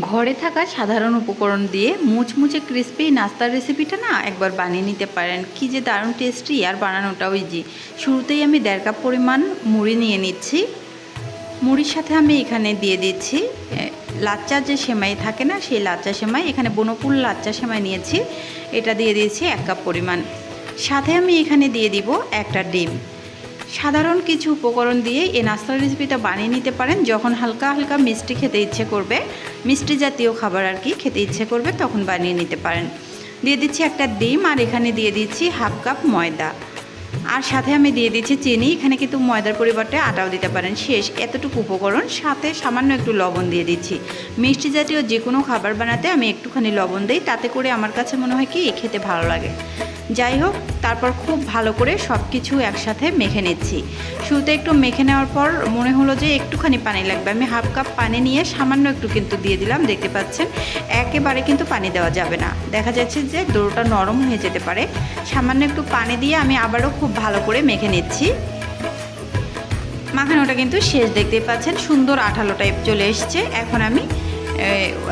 ঘরে থাকা সাধারণ উপকরণ দিয়ে মুচমুচে ক্রিস্পি নাস্তার রেসিপিটা না একবার বানিয়ে নিতে পারেন। কি যে দারুণ টেস্টি আর বানানোটাও ইজি শুরুতেই আমি দেড় কাপ পরিমাণ মুড়ি নিয়ে নিচ্ছি। মুড়ির সাথে আমি এখানে দিয়ে দিচ্ছি লাচ্চা যে সেমাই থাকে না, সেই লাচ্চা সেমাই, এখানে বনপুল লাচ্চা সেমাই নিয়েছি। এটা দিয়ে দিয়েছি এক কাপ পরিমাণ। সাথে আমি এখানে দিয়ে দিব একটা ডিম। সাধারণ কিছু উপকরণ দিয়ে এই নাস্তার রেসিপিটা বানিয়ে নিতে পারেন। যখন হালকা হালকা মিষ্টি খেতে ইচ্ছে করবে, মিষ্টি জাতীয় খাবার আর কি খেতে ইচ্ছে করবে, তখন বানিয়ে নিতে পারেন। দিয়ে দিচ্ছি একটা ডিম আর এখানে দিয়ে দিচ্ছি হাফ কাপ ময়দা। আর সাথে আমি দিয়ে দিচ্ছি চিনি। এখানে কিন্তু ময়দার পরিবর্তে আটাও দিতে পারেন। শেষ এতটুকু উপকরণ। সাথে সামান্য একটু লবণ দিয়ে দিচ্ছি। মিষ্টি জাতীয় যে কোনো খাবার বানাতে আমি একটুখানি লবণ দিই। তাতে করে আমার কাছে মনে হয় কি, খেতে ভালো লাগে। যাই হোক, তারপর খুব ভালো করে সব কিছু একসাথে মেখে নিচ্ছি। শুরুতে একটু মেখে নেওয়ার পর মনে হলো যে একটুখানি পানি লাগবে। আমি হাফ কাপ পানি নিয়ে সামান্য একটু কিন্তু দিয়ে দিলাম, দেখতে পাচ্ছেন? একেবারে কিন্তু পানি দেওয়া যাবে না। দেখা যাচ্ছে যে ডোটা নরম হয়ে যেতে পারে। সামান্য একটু পানি দিয়ে আমি আবারও খুব ভালো করে মেখে নিচ্ছি। মাখানোটা কিন্তু শেষ, দেখতেই পাচ্ছেন? সুন্দর আঠালো টাইপ চলে এসছে। এখন আমি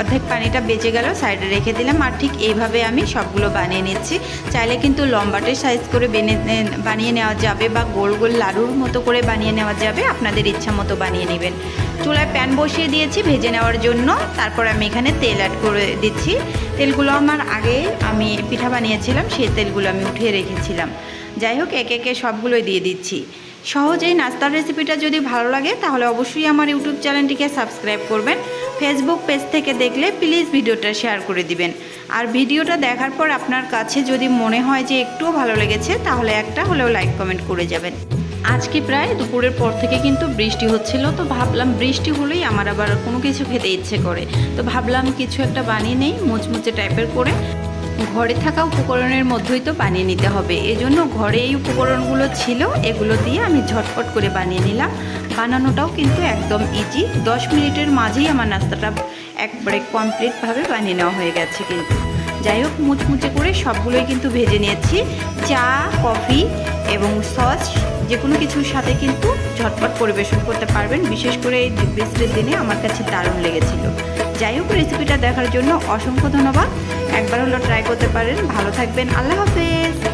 অর্ধেক পানিটা বেঁচে গেল, সাইডে রেখে দিলাম। আর ঠিক এইভাবে আমি সবগুলো বানিয়ে নিচ্ছি। চাইলে কিন্তু লম্বাটে সাইজ করে বেনে বানিয়ে নেওয়া যাবে বা গোল গোল লাড়ুর মতো করে বানিয়ে নেওয়া যাবে। আপনাদের ইচ্ছা মতো বানিয়ে নেবেন। চুলায় প্যান বসিয়ে দিয়েছি ভেজে নেওয়ার জন্য। তারপর আমি এখানে তেল অ্যাড করে দিচ্ছি। তেলগুলো আমার আগে আমি পিঠা বানিয়েছিলাম, সেই তেলগুলো আমি উঠিয়ে রেখেছিলাম। যাই হোক, একে একে সবগুলোই দিয়ে দিচ্ছি। সহজেই নাস্তার রেসিপিটা যদি ভালো লাগে, তাহলে অবশ্যই আমার ইউটিউব চ্যানেলটিকে সাবস্ক্রাইব করবেন। ফেসবুক পেজ থেকে দেখলে প্লিজ ভিডিওটা শেয়ার করে দিবেন। আর ভিডিওটা দেখার পর আপনার কাছে যদি মনে হয় যে একটুও ভালো লেগেছে, তাহলে একটা হলেও লাইক কমেন্ট করে যাবেন। আজকে প্রায় দুপুরের পর থেকে কিন্তু বৃষ্টি হচ্ছিল, তো ভাবলাম বৃষ্টি হলেই আমার আবার কোনো কিছু খেতে ইচ্ছে করে। তো ভাবলাম কিছু একটা বানিয়ে নেই, মুচমুচে টাইপের করে ঘরে থাকা উপকরণের মধ্যেই তো বানিয়ে নিতে হবে। এজন্য ঘরে এই উপকরণগুলো ছিল, এগুলো দিয়ে আমি ঝটপট করে বানিয়ে নিলাম। বানানোটাও কিন্তু একদম ইজি দশ মিনিটের মাঝেই আমার নাস্তাটা একবারে কমপ্লিটভাবে বানিয়ে নেওয়া হয়ে গেছে কিন্তু। যাই হোক, মুচমুচে করে সবগুলোই কিন্তু ভেজে নিয়েছি। চা, কফি এবং সস যে কোনো কিছুর সাথে কিন্তু ঝটপট পরিবেশন করতে পারবেন। বিশেষ করে এই বৃষ্টির দিনে আমার কাছে দারুণ লেগেছিল। যাই হোক রেসিপিটা দেখার জন্য অসংখ্য ধন্যবাদ। একবার হলো ট্রাই করতে পারেন। ভালো থাকবেন। আল্লাহ হাফেজ।